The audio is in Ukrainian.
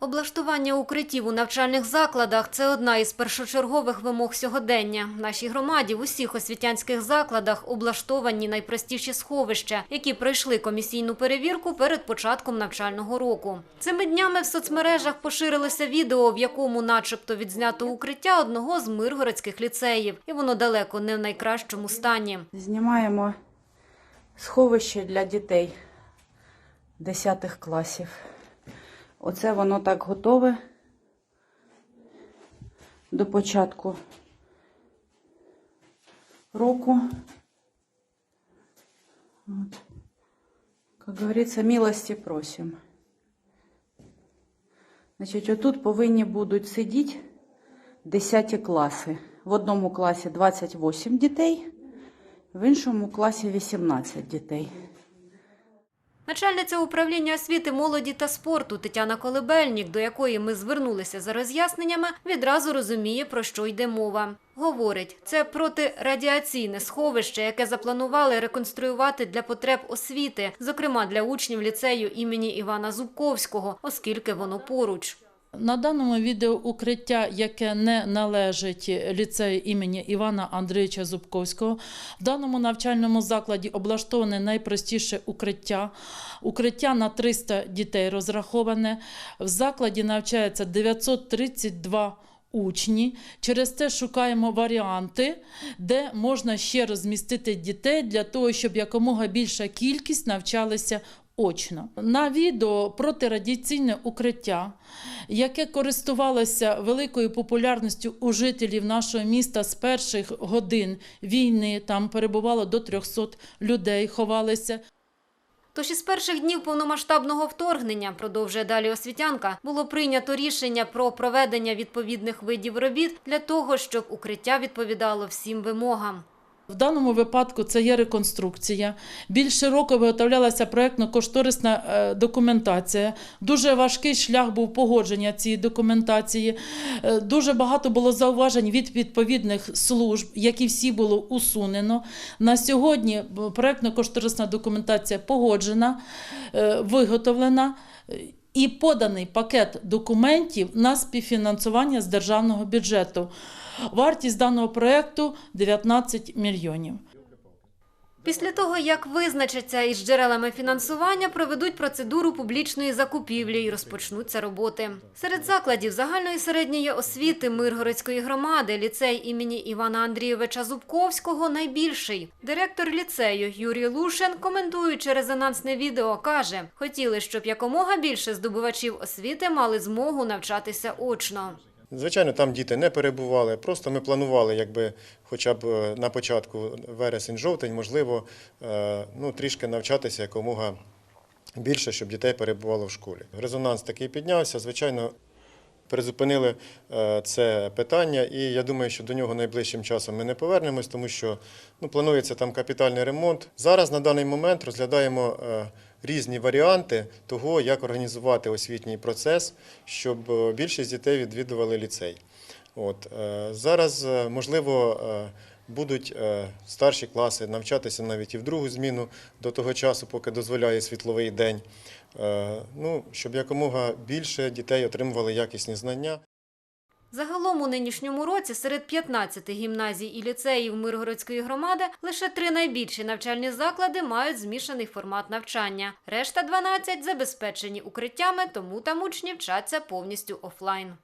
Облаштування укриттів у навчальних закладах це одна із першочергових вимог сьогодення. В нашій громаді в усіх освітянських закладах облаштовані найпростіші сховища, які пройшли комісійну перевірку перед початком навчального року. Цими днями в соцмережах поширилося відео, в якому, начебто, відзнято укриття одного з миргородських ліцеїв, і воно далеко не в найкращому стані. Знімаємо сховище для дітей 10 класів. Оце воно так готове до початку року. От. Як говориться, милості просимо. Значить, отут повинні будуть сидіти 10 класи. В одному класі 28 дітей, в іншому класі 18 дітей. Начальниця управління освіти, молоді та спорту Тетяна Колебельнік, до якої ми звернулися за роз'ясненнями, відразу розуміє, про що йде мова. Говорить, це протирадіаційне сховище, яке запланували реконструювати для потреб освіти, зокрема для учнів ліцею імені Івана Зубковського, оскільки воно поруч. На даному відео укриття, яке не належить ліцею імені Івана Андрійовича Зубковського, в даному навчальному закладі облаштоване найпростіше укриття. Укриття на 300 дітей розраховане. В закладі навчається 932 учні. Через це шукаємо варіанти, де можна ще розмістити дітей для того, щоб якомога більша кількість навчалися очно. На відео протирадіаційне укриття, яке користувалося великою популярністю у жителів нашого міста з перших годин війни. Там перебувало до 300 людей, ховалися. Тож із перших днів повномасштабного вторгнення, продовжує далі освітянка, було прийнято рішення про проведення відповідних видів робіт для того, щоб укриття відповідало всім вимогам. В даному випадку це є реконструкція. Більше року виготовлялася проєктно-кошторисна е, документація. Дуже важкий шлях був погодження цієї документації. Е, Дуже багато було зауважень від відповідних служб, які всі було усунено. На сьогодні проєктно-кошторисна документація погоджена, е, виготовлена. І поданий пакет документів на співфінансування з державного бюджету. Вартість даного проєкту 19 мільйонів. Після того, як визначаться із джерелами фінансування, проведуть процедуру публічної закупівлі і розпочнуться роботи. Серед закладів загальної середньої освіти Миргородської громади ліцей імені Івана Андрійовича Зубковського найбільший. Директор ліцею Юрій Лушин, коментуючи резонансне відео, каже, хотіли, щоб якомога більше здобувачів освіти мали змогу навчатися очно. Звичайно, там діти не перебували. Просто ми планували, якби хоча б е, на початку вересень-жовтень, можливо, е, ну, трішки навчатися якомога більше, щоб дітей перебувало в школі. Резонанс такий піднявся. Звичайно, призупинили е, це питання, і я думаю, що до нього найближчим часом ми не повернемось, тому що ну, планується там капітальний ремонт. Зараз на даний момент розглядаємо різні варіанти того, як організувати освітній процес, щоб е, більшість дітей відвідували ліцей. От, е, зараз, е, можливо, будуть старші класи навчатися навіть і в другу зміну до того часу, поки дозволяє світловий день. Ну, щоб якомога більше дітей отримували якісні знання. Загалом у нинішньому році серед 15 гімназій і ліцеїв Миргородської громади лише три найбільші навчальні заклади мають змішаний формат навчання. Решта 12 забезпечені укриттями, тому там учні вчаться повністю офлайн.